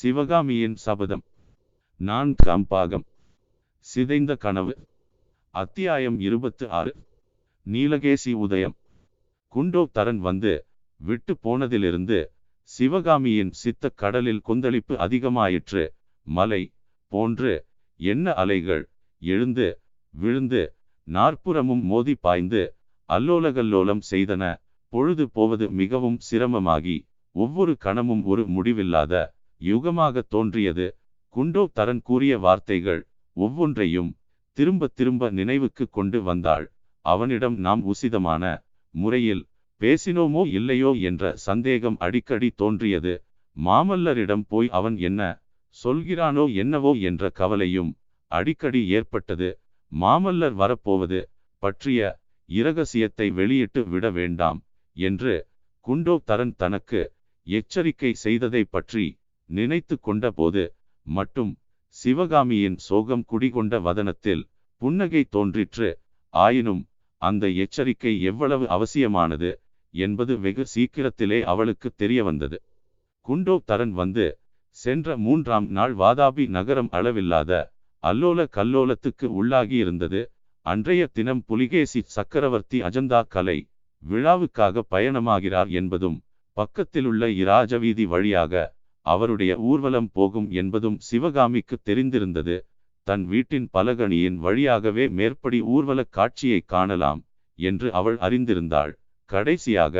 சிவகாமியின் சபதம். நான் கம்பாகம். சிதைந்த கனவு. அத்தியாயம் இருபத்து ஆறு நீலகேசி உதயம். குண்டோ தரன் வந்து விட்டு போனதிலிருந்து சிவகாமியின் சித்த கடலில் கொந்தளிப்பு அதிகமாயிற்று. மலை போன்று என்ன அலைகள் எழுந்து விழுந்து நாற்புறமும் மோதி பாய்ந்து அல்லோலகல்லோலம் செய்தன. பொழுது போவது மிகவும் சிரமமாகி ஒவ்வொரு கணமும் ஒரு முடிவில்லாத யுகமாக தோன்றியது. குண்டோ தரன் கூறிய வார்த்தைகள் ஒவ்வொன்றையும் திரும்ப திரும்ப நினைவுக்கு கொண்டு வந்தாள். அவனிடம் நாம் உசிதமான முறையில் பேசினோமோ இல்லையோ என்ற சந்தேகம் அடிக்கடி தோன்றியது. மாமல்லரிடம் போய் அவன் என்ன சொல்கிறானோ என்னவோ என்ற கவலையும் அடிக்கடி ஏற்பட்டது. மாமல்லர் வரப்போவது பற்றிய இரகசியத்தை வெளியிட்டு விட வேண்டாம் என்று குண்டோ தரன் தனக்கு எச்சரிக்கை செய்ததை பற்றி நினைத்து கொண்டபோது மட்டும் சிவகாமியின் சோகம் குடிகொண்ட வதனத்தில் புன்னகை தோன்றிற்று. ஆயினும் அந்த எச்சரிக்கை எவ்வளவு அவசியமானது என்பது வெகு சீக்கிரத்திலே அவளுக்கு தெரிய வந்தது குண்டோ தரன் வந்து சென்ற மூன்றாம் நாள் வாதாபி நகரம் அளவில்லாத அல்லோல கல்லோலத்துக்கு உள்ளாகியிருந்தது. அன்றைய தினம் புலிகேசி சக்கரவர்த்தி அஜந்தா கலை விழாவுக்காக பயணமாகிறார் என்பதும் பக்கத்திலுள்ள இராஜவீதி வழியாக அவருடைய ஊர்வலம் போகும் என்பதும் சிவகாமிக்கு தெரிந்திருந்தது. தன் வீட்டின் பலகணியின் வழியாகவே மேற்படி ஊர்வலக் காட்சியை காணலாம் என்று அவள் அறிந்திருந்தாள். கடைசியாக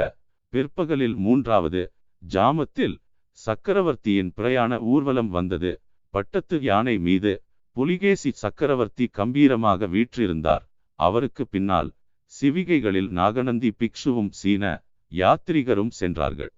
பிற்பகலில் மூன்றாவது ஜாமத்தில் சக்கரவர்த்தியின் பிரயாண ஊர்வலம் வந்தது. பட்டத்து யானை மீது புலிகேசி சக்கரவர்த்தி கம்பீரமாக வீற்றிருந்தார். அவருக்கு பின்னால் சிவிகைகளில் நாகநந்தி பிக்ஷுவும் சீன யாத்திரிகரும் சென்றார்கள்.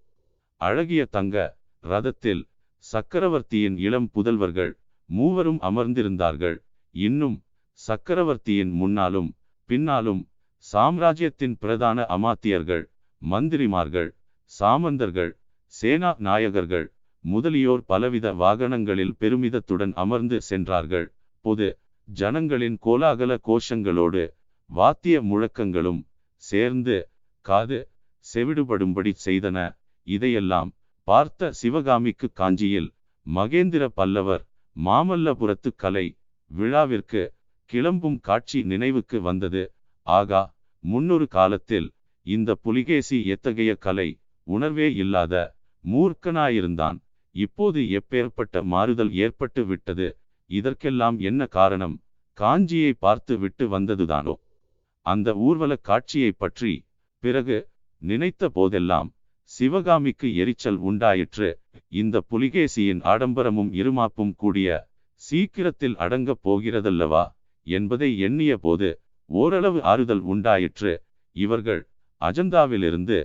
அழகிய தங்க ரதத்தில் சக்கரவர்த்தியின் இளம் புதல்வர்கள் மூவரும் அமர்ந்திருந்தார்கள். இன்னும் சக்கரவர்த்தியின் முன்னாலும் பின்னாலும் சாம்ராஜ்யத்தின் பிரதான அமாத்தியர்கள் மந்திரிமார்கள் சாமந்தர்கள் சேனா நாயகர்கள் முதலியோர் பலவித வாகனங்களில் பெருமிதத்துடன் அமர்ந்து சென்றார்கள். பொது ஜனங்களின் கோலாகல கோஷங்களோடு வாத்திய முழக்கங்களும் சேர்ந்து காது செவிடுபடும்படி செய்தன. இதையெல்லாம் பார்த்த சிவகாமிக்கு காஞ்சியில் மகேந்திர பல்லவர் மாமல்லபுரத்து கலை விழாவிற்கு கிளம்பும் காட்சி நினைவுக்கு வந்தது. ஆகா முன்னொரு காலத்தில் இந்த புலிகேசி எத்தகைய கலை உணர்வே இல்லாத மூர்க்கனாயிருந்தான். இப்போது எப்பேற்பட்ட மாறுதல் ஏற்பட்டு விட்டது? இதற்கெல்லாம் என்ன காரணம்? காஞ்சியை பார்த்து விட்டு வந்ததுதானோ? அந்த ஊர்வலக் காட்சியை பற்றி பிறகு நினைத்த போதெல்லாம் சிவகாமிக்கு எரிச்சல் உண்டாயிற்று. இந்த புலிகேசியின் ஆடம்பரமும் இருமாப்பும் கூடிய சீக்கிரத்தில் அடங்கப் போகிறதல்லவா என்பதை எண்ணிய போது ஓரளவு ஆறுதல் உண்டாயிற்று. இவர்கள் அஜந்தாவிலிருந்து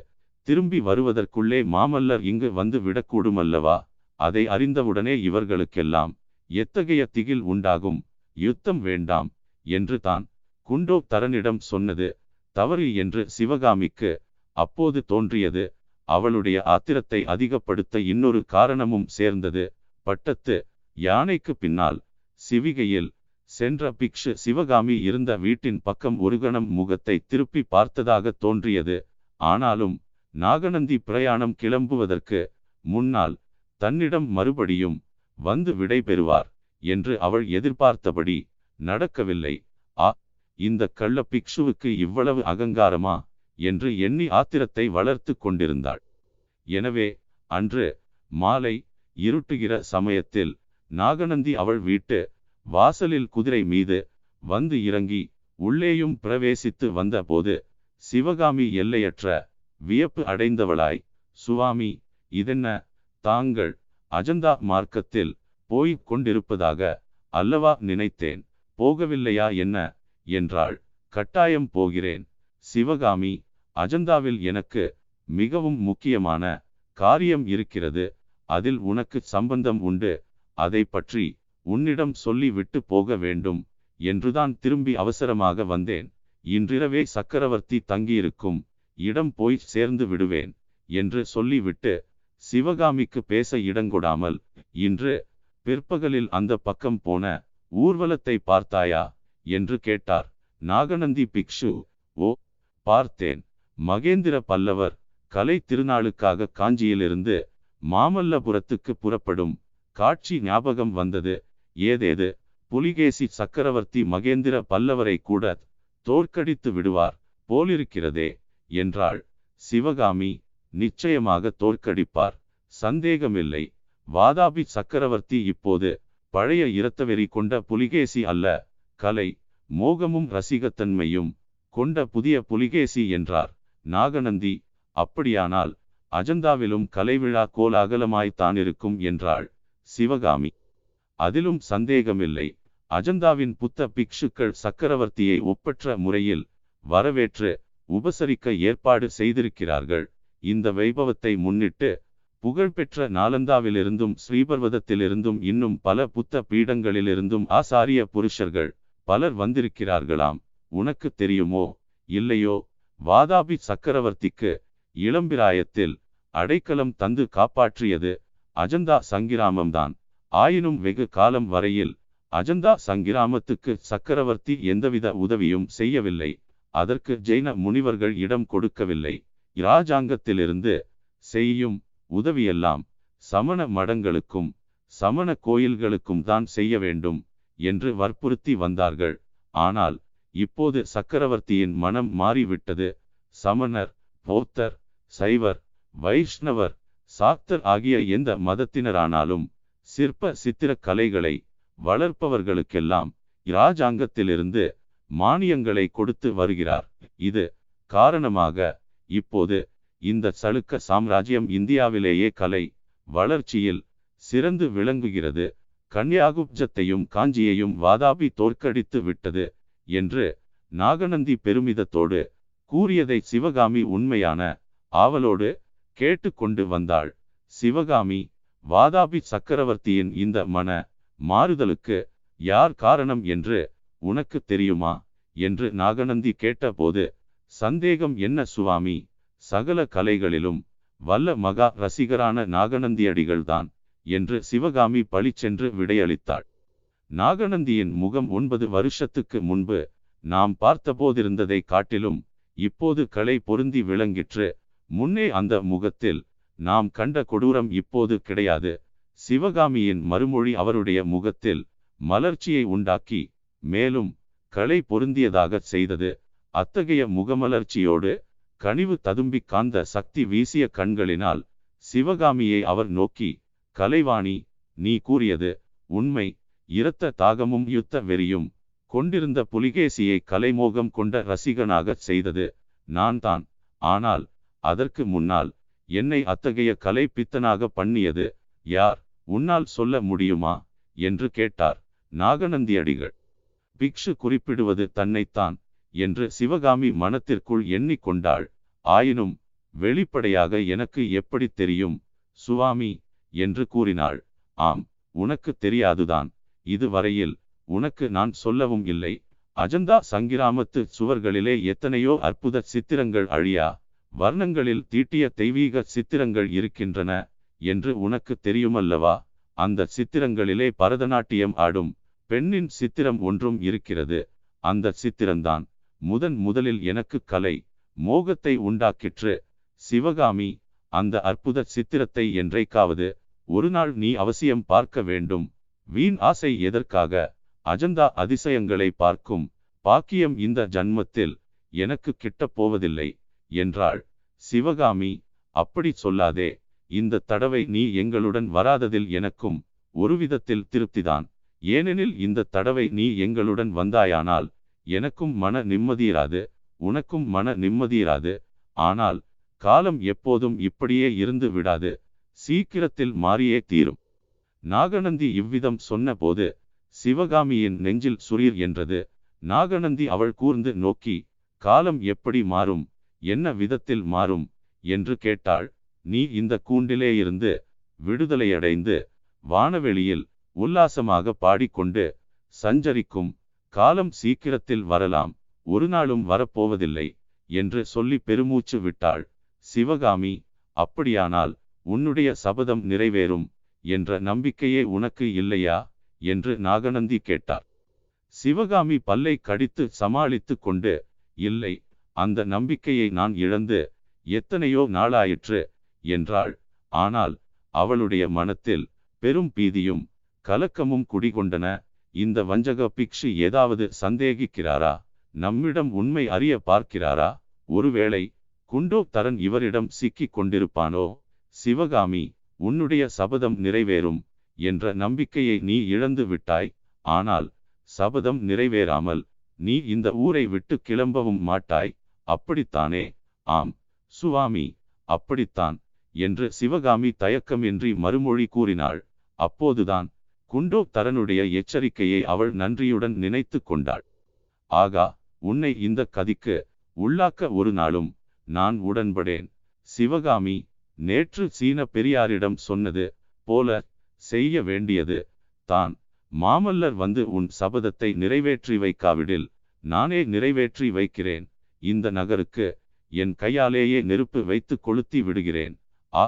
திரும்பி வருவதற்குள்ளே மாமல்லர் இங்கு வந்து விடக்கூடுமல்லவா? அதை அறிந்தவுடனே இவர்களுக்கெல்லாம் எத்தகைய திகில் உண்டாகும்? யுத்தம் வேண்டாம் என்று தான் குண்டோ தரனிடம் சொன்னது. தவறு என்று சிவகாமிக்கு அப்போது தோன்றியது. அவளுடைய ஆத்திரத்தை அதிகப்படுத்த இன்னொரு காரணமும் சேர்ந்தது. பட்டத்து யானைக்கு பின்னால் சிவிகையில் சென்ற பிக்ஷு சிவகாமி இருந்த வீட்டின் பக்கம் ஒரு கணம் முகத்தை திருப்பி பார்த்ததாக தோன்றியது. ஆனாலும் நாகநந்தி பிரயாணம் கிளம்புவதற்கு முன்னால் தன்னிடம் மறுபடியும் வந்து விடை பெறுவார் என்று அவள் எதிர்பார்த்தபடி நடக்கவில்லை. ஆ இந்த கள்ள பிக்ஷுவுக்கு இவ்வளவு அகங்காரமா? என்று எண்ணி ஆத்திரத்தை வளர்த்து கொண்டிருந்தாள். எனவே அன்று மாலை இருட்டுகிற சமயத்தில் நாகநந்தி அவள் வீட்டு வாசலில் குதிரை மீது வந்து இறங்கி உள்ளேயும் பிரவேசித்து வந்தபோது சிவகாமி எல்லையற்ற வியப்பு அடைந்தவளாய் சுவாமி இதென்ன? தாங்கள் அஜந்தா மார்க்கத்தில் போய்க் கொண்டிருப்பதாக அல்லவா நினைத்தேன். போகவில்லையா என்ன? என்றாள். கட்டாயம் போகிறேன். சிவகாமி அஜந்தாவில் எனக்கு மிகவும் முக்கியமான காரியம் இருக்கிறது. அதில் உனக்கு சம்பந்தம் உண்டு. அதை பற்றி உன்னிடம் சொல்லி விட்டு போக வேண்டும் என்றுதான் திரும்பி அவசரமாக வந்தேன். இன்றிரவே சக்கரவர்த்தி தங்கியிருக்கும் இடம் போய் சேர்ந்து விடுவேன் என்று சொல்லிவிட்டு சிவகாமிக்கு பேச இடங்கொடாமல் இன்று பிற்பகலில் அந்த பக்கம் போன ஊர்வலத்தை பார்த்தாயா? என்று கேட்டார். நாகநந்தி பிக்ஷு பார்த்தேன். மகேந்திர பல்லவர் கலை திருநாளுக்காக காஞ்சியிலிருந்து மாமல்லபுரத்துக்கு புறப்படும் காட்சி ஞாபகம் வந்தது. ஏதேது? புலிகேசி சக்கரவர்த்தி மகேந்திர பல்லவரை கூட தோற்கடித்து விடுவார் போலிருக்கிறதே என்றாள். சிவகாமி நிச்சயமாக தோற்கடிப்பார். சந்தேகமில்லை. வாதாபி சக்கரவர்த்தி இப்போது பழைய இரத்தவெறி கொண்ட புலிகேசி அல்ல. கலை மோகமும் ரசிகத்தன்மையும் கொண்ட புதிய புலிகேசி என்றார். நாகநந்தி அப்படியானால் அஜந்தாவிலும் கலைவிழா கோலாகலமாய்த்தான் இருக்கும் என்றாள் சிவகாமி. அதிலும் சந்தேகமில்லை. அஜந்தாவின் புத்த பிக்ஷுக்கள் சக்கரவர்த்தியை ஒப்பற்ற முறையில் வரவேற்று உபசரிக்க ஏற்பாடு செய்திருக்கிறார்கள். இந்த வைபவத்தை முன்னிட்டு புகழ்பெற்ற நாலந்தாவிலிருந்தும் ஸ்ரீபர்வதத்திலிருந்தும் இன்னும் பல புத்த பீடங்களிலிருந்தும் ஆசாரிய புருஷர்கள் பலர் வந்திருக்கிறார்களாம். உனக்கு தெரியுமோ? இல்லையோ. வாதாபி சக்கரவர்த்திக்கு இளம்பிராயத்தில் அடைக்கலம் தந்து காப்பாற்றியது அஜந்தா சங்கிராமம்தான். ஆயினும் வெகு காலம் வரையில் அஜந்தா சங்கிராமத்துக்கு சக்கரவர்த்தி எந்தவித உதவியும் செய்யவில்லை. அதற்கு ஜெயின முனிவர்கள் இடம் கொடுக்கவில்லை. இராஜாங்கத்திலிருந்து செய்யும் உதவியெல்லாம் சமண மடங்களுக்கும் சமண கோயில்களுக்கும் தான் செய்ய வேண்டும் என்று வற்புறுத்தி வந்தார்கள். ஆனால் இப்போது சக்கரவர்த்தியின் மனம் மாறிவிட்டது. சமணர் பௌத்தர் சைவர் வைஷ்ணவர் சாக்தர் ஆகிய எந்த மதத்தினரானாலும் சிற்ப சித்திர கலைகளை வளர்ப்பவர்களுக்கெல்லாம் இராஜாங்கத்திலிருந்து மானியங்களை கொடுத்து வருகிறார். இது காரணமாக இப்போது இந்த சளுக்க சாம்ராஜ்யம் இந்தியாவிலேயே கலை வளர்ச்சியில் சிறந்து விளங்குகிறது. கன்யாகுப்ஜத்தையும் காஞ்சியையும் வாதாபி தோற்கடித்து விட்டது. என்று நாகநந்தி பெருமிதத்தோடு கூறியதை சிவகாமி உண்மையான ஆவலோடு கேட்டுக்கொண்டு வந்தாள். சிவகாமி வாதாபி சக்கரவர்த்தியின் இந்த மன மாறுதலுக்கு யார் காரணம் என்று உனக்கு தெரியுமா? என்று நாகநந்தி கேட்டபோது சந்தேகம் என்ன சுவாமி? சகல கலைகளிலும் வல்ல மகா ரசிகரான நாகநந்தியடிகள்தான் என்று சிவகாமி பழிச்சென்று விடையளித்தாள். நாகநந்தியின் முகம் ஒன்பது வருஷத்துக்கு முன்பு நாம் பார்த்தபோதிருந்ததை காட்டிலும் இப்போது கலை பொருந்தி விளங்கிற்று. முன்னே அந்த முகத்தில் நாம் கண்ட கொடூரம் இப்போது கிடையாது. சிவகாமியின் மறுமொழி அவருடைய முகத்தில் மலர்ச்சியை உண்டாக்கி மேலும் களை பொருந்தியதாகச் செய்தது. அத்தகைய முகமலர்ச்சியோடு கனிவு ததும்பி காந்த சக்தி வீசிய கண்களினால் சிவகாமியை அவர் நோக்கி கலைவாணி நீ கூறியது உண்மை. இரத்த தாகமும் யுத்த வெறியும் கொண்டிருந்த புலிகேசியை கலைமோகம் கொண்ட ரசிகனாகச் செய்தது நான் தான். ஆனால் அதற்கு முன்னால் என்னை அத்தகைய கலைப்பித்தனாக பண்ணியது யார்? உன்னால் சொல்ல முடியுமா? என்று கேட்டார் நாகநந்தியடிகள். பிக்ஷு குறிப்பிடுவது தன்னைத்தான் என்று சிவகாமி மனத்திற்குள் எண்ணிக்கொண்டாள் ஆயினும் வெளிப்படையாக எனக்கு எப்படி தெரியும் சுவாமி? என்று கூறினாள். ஆம் உனக்கு தெரியாதுதான். இதுவரையில் உனக்கு நான் சொல்லவும் இல்லை. அஜந்தா சங்கிராமத்து சுவர்களிலே எத்தனையோ அற்புத சித்திரங்கள் அழியா வர்ணங்களில் தீட்டிய தெய்வீக சித்திரங்கள் இருக்கின்றன என்று உனக்கு தெரியுமல்லவா? அந்த சித்திரங்களிலே பரதநாட்டியம் ஆடும் பெண்ணின் சித்திரம் ஒன்றும் இருக்கிறது. அந்த சித்திரம்தான் முதன் முதலில் எனக்கு கலை மோகத்தை உண்டாக்கிற்று. சிவகாமி அந்த அற்புத சித்திரத்தை என்றைக்காவது ஒரு நாள் நீ அவசியம் பார்க்க வேண்டும். வீண் ஆசை எதற்காக? அஜந்தா அதிசயங்களை பார்க்கும் பாக்கியம் இந்த ஜன்மத்தில் எனக்கு கிட்டப் போவதில்லை என்றாள். சிவகாமி அப்படி சொல்லாதே இந்த தடவை நீ எங்களுடன் வராததில் எனக்கும் ஒருவிதத்தில் திருப்திதான். ஏனெனில் இந்த தடவை நீ எங்களுடன் வந்தாயானால் எனக்கும் மன நிம்மதியிராது உனக்கும் மன நிம்மதியிராது. ஆனால் காலம் எப்போதும் இப்படியே இருந்து விடாது. சீக்கிரத்தில் மாறியே தீரும். நாகநந்தி இவ்விதம் சொன்னபோது சிவகாமியின் நெஞ்சில் சுரீர் என்றது. நாகநந்தி அவள் கூர்ந்து நோக்கி காலம் எப்படி மாறும்? என்ன விதத்தில் மாறும்? என்று கேட்டாள். நீ இந்த கூண்டிலே இருந்து விடுதலையடைந்து வானவெளியில் உல்லாசமாக பாடிக்கொண்டு சஞ்சரிக்கும் காலம் சீக்கிரத்தில் வரலாம். ஒரு நாளும் வரப்போவதில்லை என்று சொல்லி பெருமூச்சு விட்டாள். சிவகாமி அப்படியானால் உன்னுடைய சபதம் நிறைவேறும். என்ற நம்பிக்கையே உனக்கு இல்லையா? என்று நாகநந்தி கேட்டார். சிவகாமி பல்லை கடித்து சமாளித்து கொண்டு இல்லை அந்த நம்பிக்கையை நான் இழந்து எத்தனையோ நாளாயிற்று என்றாள். ஆனால் அவளுடைய மனத்தில் பெரும் பீதியும் கலக்கமும் குடிகொண்டன. இந்த வஞ்சக பிக்ஷு ஏதாவது சந்தேகிக்கிறாரா? நம்மிடம் உண்மை அறிய பார்க்கிறாரா? ஒருவேளை குண்டோ தரன் இவரிடம் சிக்கிக் கொண்டிருப்பானோ? சிவகாமி உன்னுடைய சபதம் நிறைவேறும் என்ற நம்பிக்கையை நீ இழந்து விட்டாய். ஆனால் சபதம் நிறைவேறாமல் நீ இந்த ஊரை விட்டு கிளம்பவும் மாட்டாய். அப்படித்தானே? ஆம். சுவாமி அப்படித்தான் என்று சிவகாமி தயக்கமின்றி மறுமொழி கூறினாள். அப்போதுதான் குண்டோ தரனுடைய எச்சரிக்கையை அவள் நன்றியுடன் நினைத்து கொண்டாள். ஆகா உன்னை இந்த கதிக்கு உள்ளாக்க ஒரு நாளும் நான் உடன்படேன். சிவகாமி நேற்று சீன பெரியாரிடம் சொன்னது போல செய்ய வேண்டியது தான். மாமல்லர் வந்து உன் சபதத்தை நிறைவேற்றி வைக்காவிடில் நானே நிறைவேற்றி வைக்கிறேன். இந்த நகருக்கு என் கையாலேயே நெருப்பு வைத்து கொளுத்தி விடுகிறேன். ஆ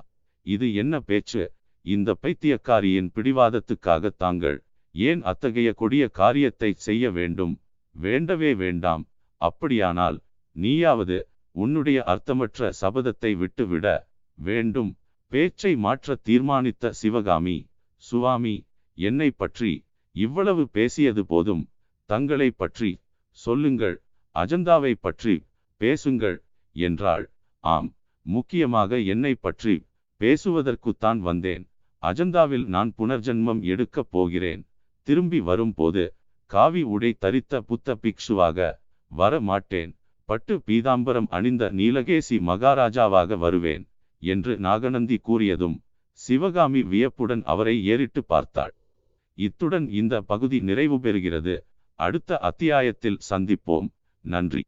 இது என்ன பேச்சு? இந்த பைத்தியக்காரியின் பிடிவாதத்துக்காக தாங்கள் ஏன் அத்தகைய கொடிய காரியத்தை செய்ய வேண்டும்? வேண்டவே வேண்டாம். அப்படியானால் நீயாவது உன்னுடைய அர்த்தமற்ற சபதத்தை விட்டுவிட வேண்டும். பேச்சை மாற்ற தீர்மானித்த சிவகாமி சுவாமி என்னை பற்றி இவ்வளவு பேசியது போதும். தங்களை பற்றி சொல்லுங்கள் அஜந்தாவை பற்றி பேசுங்கள் என்றாள். ஆம் முக்கியமாக என்னை பற்றி பேசுவதற்குத்தான் வந்தேன். அஜந்தாவில் நான் புனர்ஜன்மம் எடுக்கப் போகிறேன். திரும்பி வரும்போது காவி உடை தரித்த புத்த பிக்ஷுவாக வர மாட்டேன் பட்டு பீதாம்பரம் அணிந்த நீலகேசி மகாராஜாவாக வருவேன். என்று நாகநந்தி கூறியதும் சிவகாமி வியப்புடன் அவரை ஏறிட்டு பார்த்தாள். இத்துடன் இந்த பகுதி நிறைவு பெறுகிறது. அடுத்த அத்தியாயத்தில் சந்திப்போம். நன்றி.